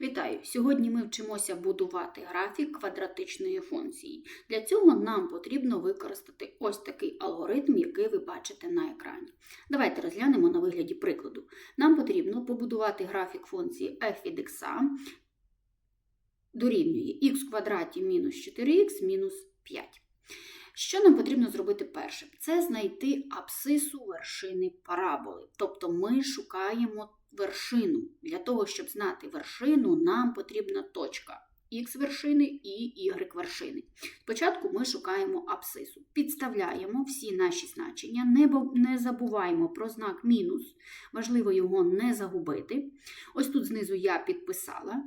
Вітаю! Сьогодні ми вчимося будувати графік квадратичної функції. Для цього нам потрібно використати ось такий алгоритм, який ви бачите на екрані. Давайте розглянемо на вигляді прикладу. Нам потрібно побудувати графік функції f від x дорівнює х квадраті мінус 4х мінус 5. Що нам потрібно зробити першим? Це знайти абсису вершини параболи. Тобто ми шукаємо вершину. Для того, щоб знати вершину, нам потрібна точка х вершини і y вершини. Спочатку ми шукаємо абсису. Підставляємо всі наші значення, не, не забуваємо про знак мінус, важливо його не загубити. Ось тут знизу я підписала.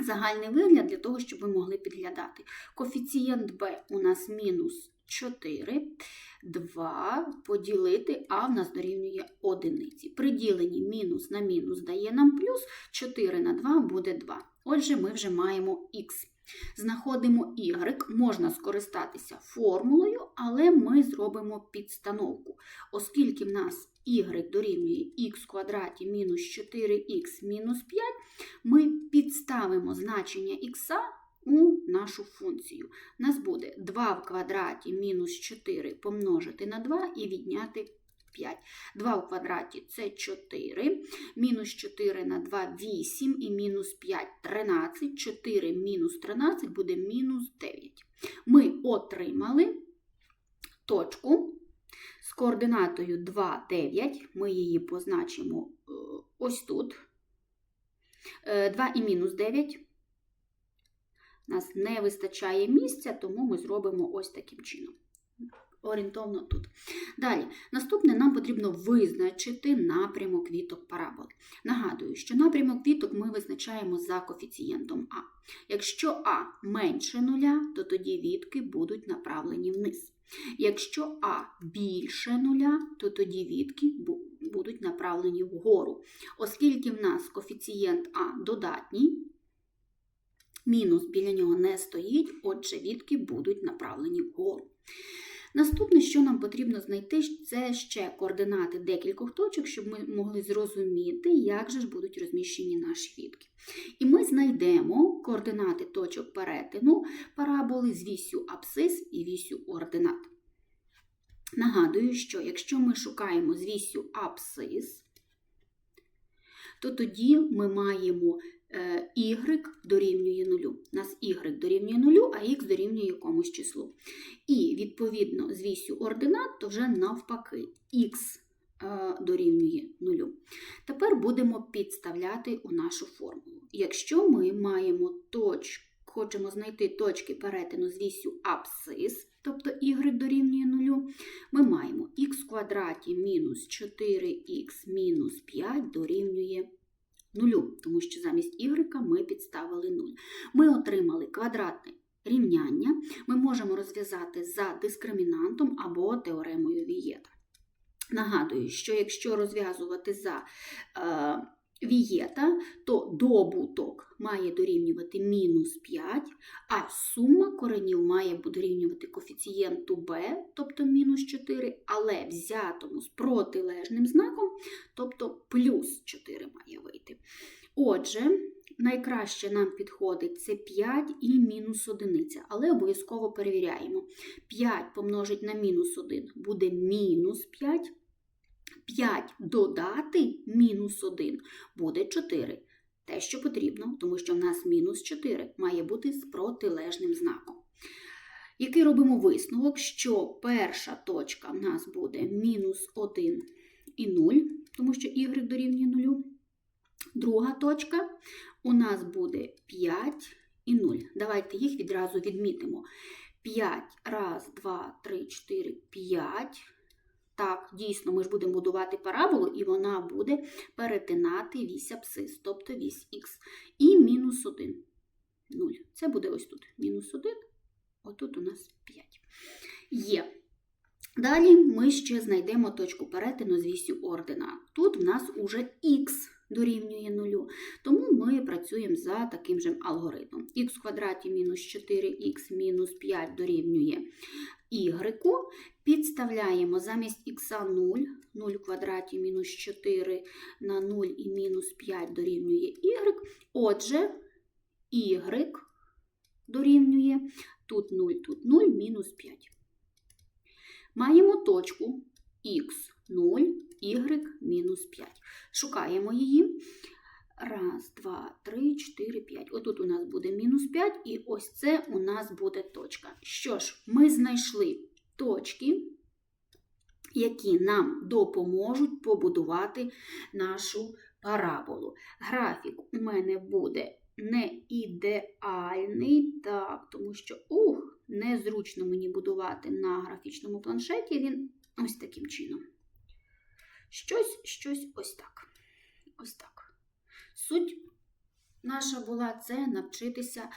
Загальний вигляд для того, щоб ви могли підглядати. Коефіцієнт b у нас мінус 4, 2 поділити, а в нас дорівнює одиниці. При діленні мінус на мінус дає нам плюс, 4 на 2 буде 2. Отже, ми вже маємо х. Знаходимо y, можна скористатися формулою, але ми зробимо підстановку. Оскільки в нас y дорівнює х квадраті мінус 4х мінус 5, ми підставимо значення х у нашу функцію. У нас буде 2 в квадраті мінус 4 помножити на 2 і відняти 5. 2 в квадраті це 4, мінус 4 на 2 8 і мінус 5 13, 4 мінус 13 буде мінус 9. Ми отримали точку з координатою 2, 9. Ми її позначимо е, ось тут. Е, 2 і мінус 9. Нас не вистачає місця, тому ми зробимо ось таким чином. Орієнтовно тут. Далі, наступне нам потрібно визначити напрямок віток параболи. Нагадую, що напрямок віток ми визначаємо за коефіцієнтом А. Якщо А менше нуля, то тоді вітки будуть направлені вниз. Якщо А більше нуля, то тоді вітки будуть направлені вгору. Оскільки в нас коефіцієнт А додатній, мінус біля нього не стоїть, отже, відки будуть направлені вгору. Наступне, що нам потрібно знайти, це ще координати декількох точок, щоб ми могли зрозуміти, як же ж будуть розміщені наші відки. І ми знайдемо координати точок перетину параболи з вісю абсцис і вісю ординат. Нагадую, що якщо ми шукаємо з вісю абсцис, то тоді ми маємо y дорівнює нулю. У нас y дорівнює нулю, а x дорівнює якомусь числу. І, відповідно, з вісю ординат, то вже навпаки, х е, дорівнює нулю. Тепер будемо підставляти у нашу формулу. Якщо ми маємо точку, хочемо знайти точки перетину з вісю абсцис, тобто y дорівнює нулю, ми маємо х квадраті мінус 4х мінус 5 дорівнює нулю, тому що замість y ми підставили 0. Ми отримали квадратне рівняння, ми можемо розв'язати за дискримінантом або теоремою Вієта. Нагадую, що якщо розв'язувати за е, Вієта, то добуток має дорівнювати мінус 5, а сума коренів має дорівнювати коефіцієнту b, тобто мінус 4, але взятому з протилежним знаком, тобто плюс 4 має вийти. Отже, найкраще нам підходить це 5 і мінус 1, але обов'язково перевіряємо. 5 помножить на мінус 1 буде мінус 5. 5 додати мінус 1 буде 4. Те, що потрібно, тому що в нас мінус 4 має бути з протилежним знаком. Який робимо висновок, що перша точка в нас буде мінус 1 і 0, тому що y дорівнює 0. Друга точка у нас буде 5 і 0. Давайте їх відразу відмітимо. 5, раз, 2, 3, 4, 5. Так, дійсно, ми ж будемо будувати параболу, і вона буде перетинати вісь абсцис, тобто вісь х. І мінус 1. 0. Це буде ось тут. Мінус 1, отут у нас 5. Є. Далі ми ще знайдемо точку перетину з вісю ордена. Тут в нас уже х дорівнює 0. Тому ми працюємо за таким же алгоритмом. х в квадраті мінус 4х мінус 5 дорівнює y. Підставляємо замість х 0, 0 в квадраті мінус 4 на 0 і мінус 5 дорівнює y. Отже, y дорівнює тут 0, тут 0, мінус 5. Маємо точку х0, y мінус 5. Шукаємо її. Раз, два, три, чотири, п'ять. Отут у нас буде мінус 5, і ось це у нас буде точка. Що ж, ми знайшли точки, які нам допоможуть побудувати нашу параболу. Графік у мене буде не ідеальний, так, тому що ух, незручно мені будувати на графічному планшеті. Він ось таким чином. Щось, щось ось так. Ось так. Суть наша була це навчитися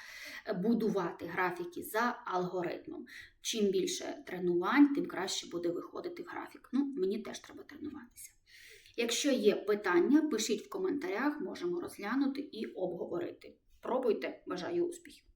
будувати графіки за алгоритмом. Чим більше тренувань, тим краще буде виходити в графік. Ну, мені теж треба тренуватися. Якщо є питання, пишіть в коментарях, можемо розглянути і обговорити. Пробуйте, бажаю успіхів!